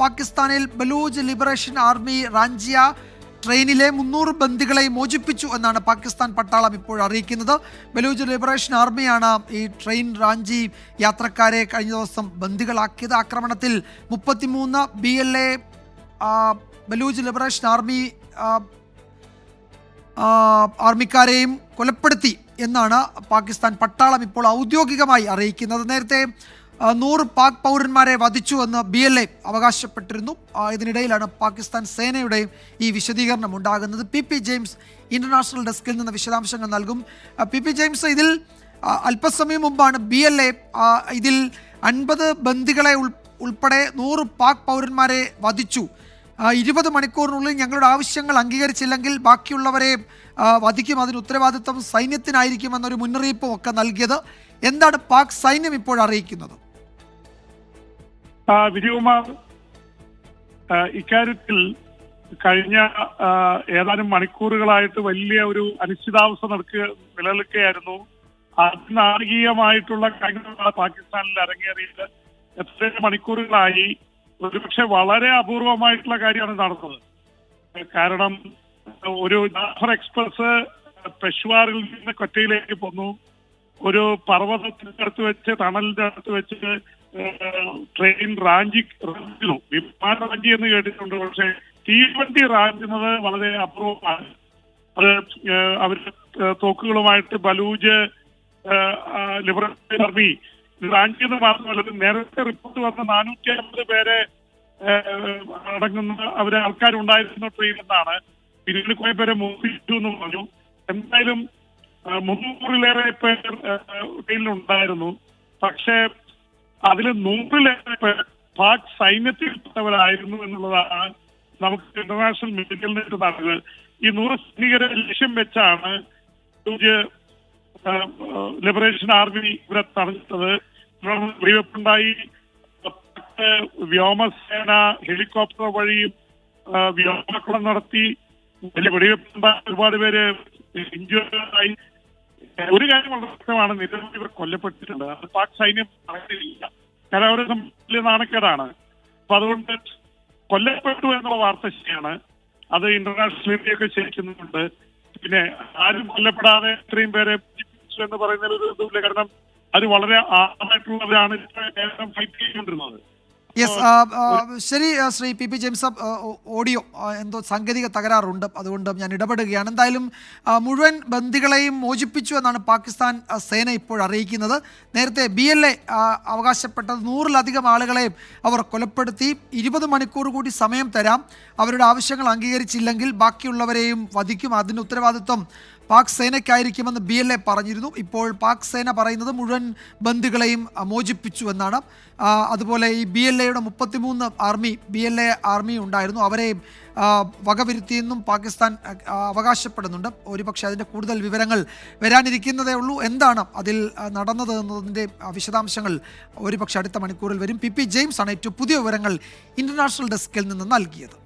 പാകിസ്ഥാനിൽ Baloch liberation army റാഞ്ചിയ ട്രെയിനിലെ മുന്നൂറ് ബന്ദികളെ മോചിപ്പിച്ചു എന്നാണ് പാകിസ്ഥാൻ പട്ടാളം ഇപ്പോൾ അറിയിക്കുന്നത്. ബലൂജ് ലിബറേഷൻ ആർമിയാണ് ഈ ട്രെയിൻ റാഞ്ചി യാത്രക്കാരെ കഴിഞ്ഞ ദിവസം ബന്ദികളാക്കിയത്. ആക്രമണത്തിൽ മുപ്പത്തിമൂന്ന് B L A Baloch liberation army ആർമിക്കാരെയും കൊലപ്പെടുത്തി എന്നാണ് പാകിസ്ഥാൻ പട്ടാളം ഇപ്പോൾ ഔദ്യോഗികമായി അറിയിക്കുന്നത്. നേരത്തെ നൂറ് പാക് പൗരന്മാരെ വധിച്ചു എന്ന് ബി എൽ എ അവകാശപ്പെട്ടിരുന്നു. ഇതിനിടയിലാണ് പാകിസ്ഥാൻ സേനയുടെയും ഈ വിശദീകരണം ഉണ്ടാകുന്നത്. പി പി ജെയിംസ് ഇന്റർനാഷണൽ ഡെസ്കിൽ നിന്ന് വിശദാംശങ്ങൾ നൽകും. പി പി ജെയിംസ് ഇതിൽ അല്പസമയം മുമ്പാണ് ബി എൽ എ ഇതിൽ അൻപത് ബന്ദികളെ ഉൾ ഉൾപ്പെടെ നൂറ് പാക് പൗരന്മാരെ വധിച്ചു. ഇരുപത് മണിക്കൂറിനുള്ളിൽ ഞങ്ങളുടെ ആവശ്യങ്ങൾ അംഗീകരിച്ചില്ലെങ്കിൽ ബാക്കിയുള്ളവരെ വധിക്കും. അതിന് ഉത്തരവാദിത്വം സൈന്യത്തിനായിരിക്കുമെന്നൊരു മുന്നറിയിപ്പും ഒക്കെ നൽകിയത്. എന്താണ് പാക് സൈന്യം ഇപ്പോൾ അറിയിക്കുന്നത്? വിജയകുമാർ ഇക്കാര്യത്തിൽ കഴിഞ്ഞ ഏതാനും മണിക്കൂറുകളായിട്ട് വലിയ ഒരു അനിശ്ചിതാവസ്ഥ നടക്കുക നിലനിൽക്കുകയായിരുന്നു. അതിനാർഗീയമായിട്ടുള്ള കാര്യങ്ങളാണ് പാകിസ്ഥാനിൽ അരങ്ങേറിയത് എത്ര മണിക്കൂറുകളായി ഒരുപക്ഷെ വളരെ അപൂർവമായിട്ടുള്ള കാര്യമാണ് നടന്നത്. കാരണം ഒരു ജാഫർ എക്സ്പ്രസ് പെഷ്വാറിൽ നിന്ന് കൊറ്റയിലേക്ക് പോന്നു. ഒരു പർവതത്തിനടുത്ത് വെച്ച് തണലിന്റെ അടുത്ത് വെച്ച് ട്രെയിൻ റാഞ്ചി റാഞ്ചിന്നു വിമാന റാഞ്ചി എന്ന് കേട്ടിട്ടുണ്ട് പക്ഷെ തീവണ്ടി റാഞ്ചുന്നത് വളരെ അപൂർവമാണ്. അത് അവർ തോക്കുകളുമായിട്ട് ബലൂജ് ലിബറേഷൻ ആർമി റാഞ്ചിയെന്ന് മാത്രമല്ല നേരത്തെ റിപ്പോർട്ട് വന്ന നാനൂറ്റി അമ്പത് പേരെ അടങ്ങുന്ന അവരെ ആൾക്കാരുണ്ടായിരുന്ന ട്രെയിൻ എന്നാണ് പിന്നീട് കുറെ പേരെ മോഹിച്ചു എന്ന് പറഞ്ഞു. എന്തായാലും മുന്നൂറിലേറെ പേർ ട്രെയിനിലുണ്ടായിരുന്നു. പക്ഷേ അതിൽ നൂറിലേറെ പേർ പാക് സൈന്യത്തിൽപ്പെട്ടവരായിരുന്നു എന്നുള്ളതാണ് നമുക്ക് ഇന്റർനാഷണൽ മെഡിക്കൽ നിന്ന് നടന്നത് ഈ നൂറ് സൈനികരെ ലക്ഷ്യം വെച്ചാണ് ലിബറേഷൻ ആർമി ഇവരെ തടഞ്ഞത് വെടിവെപ്പുണ്ടായി. വ്യോമസേന ഹെലികോപ്റ്റർ വഴി ആ, വ്യോമാക്രമണം നടത്തി. വലിയ വെടിവെപ്പുണ്ടായി. ഒരുപാട് പേര് ഇഞ്ചുറായി ഒരു കാര്യം വളരെ വ്യക്തമാണ് നിരവധി ഇവർ കൊല്ലപ്പെട്ടിട്ടുണ്ട്. അത് പാക് സൈന്യം പറയുന്നില്ല കാരണം അവരെ സംബന്ധിച്ച് നാണക്കേടാണ്. അപ്പൊ അതുകൊണ്ട് കൊല്ലപ്പെട്ടു എന്നുള്ള വാർത്ത ശരിയാണ്. അത് ഇന്റർനാഷണൽ മീഡിയയൊക്കെ ശരിക്കുന്നുണ്ട്. പിന്നെ ആരും കൊല്ലപ്പെടാതെ ഇത്രയും പേരെ എന്ന് പറയുന്നതിൽ ഇതുമില്ല. കാരണം അത് വളരെ നേരം ഫൈറ്റ് ചെയ്തുകൊണ്ടിരുന്നത്. യെസ് ശരി Shri P P James audio എന്തോ സാങ്കേതിക തകരാറുണ്ട്. അതുകൊണ്ട് ഞാൻ ഇടപെടുകയാണ്. എന്തായാലും മുഴുവൻ ബന്ദികളെയും മോചിപ്പിച്ചു എന്നാണ് പാകിസ്ഥാൻ സേന ഇപ്പോൾ അറിയിക്കുന്നത്. നേരത്തെ ബി എൽ എ അവകാശപ്പെട്ടത് നൂറിലധികം ആളുകളെയും അവർ കൊലപ്പെടുത്തി. ഇരുപത് മണിക്കൂർ കൂടി സമയം തരാം. അവരുടെ ആവശ്യങ്ങൾ അംഗീകരിച്ചില്ലെങ്കിൽ ബാക്കിയുള്ളവരെയും വധിക്കും. അതിന് ഉത്തരവാദിത്വം പാക് സേനയ്ക്കായിരിക്കുമെന്ന് ബി എൽ എ പറഞ്ഞിരുന്നു. ഇപ്പോൾ പാക് സേന പറയുന്നത് മുഴുവൻ ബന്ദികളെയും ആ, മോചിപ്പിച്ചു എന്നാണ്. അതുപോലെ ഈ ബി എൽ എയുടെ മുപ്പത്തിമൂന്ന് army B L A army ഉണ്ടായിരുന്നു. അവരെ വകവരുത്തിയെന്നും പാകിസ്ഥാൻ അവകാശപ്പെടുന്നുണ്ട്. ഒരുപക്ഷെ അതിന്റെ കൂടുതൽ വിവരങ്ങൾ വരാനിരിക്കുന്നതേ ഉള്ളൂ. എന്താണ് അതിൽ നടന്നത് എന്നതിന്റെ വിശദാംശങ്ങൾ ഒരുപക്ഷെ അടുത്ത മണിക്കൂറിൽ വരും. പി പി ജെയിംസ് ആണ് ഏറ്റവും പുതിയ വിവരങ്ങൾ ഇന്റർനാഷണൽ ഡെസ്കിൽ നിന്ന് നൽകിയത്.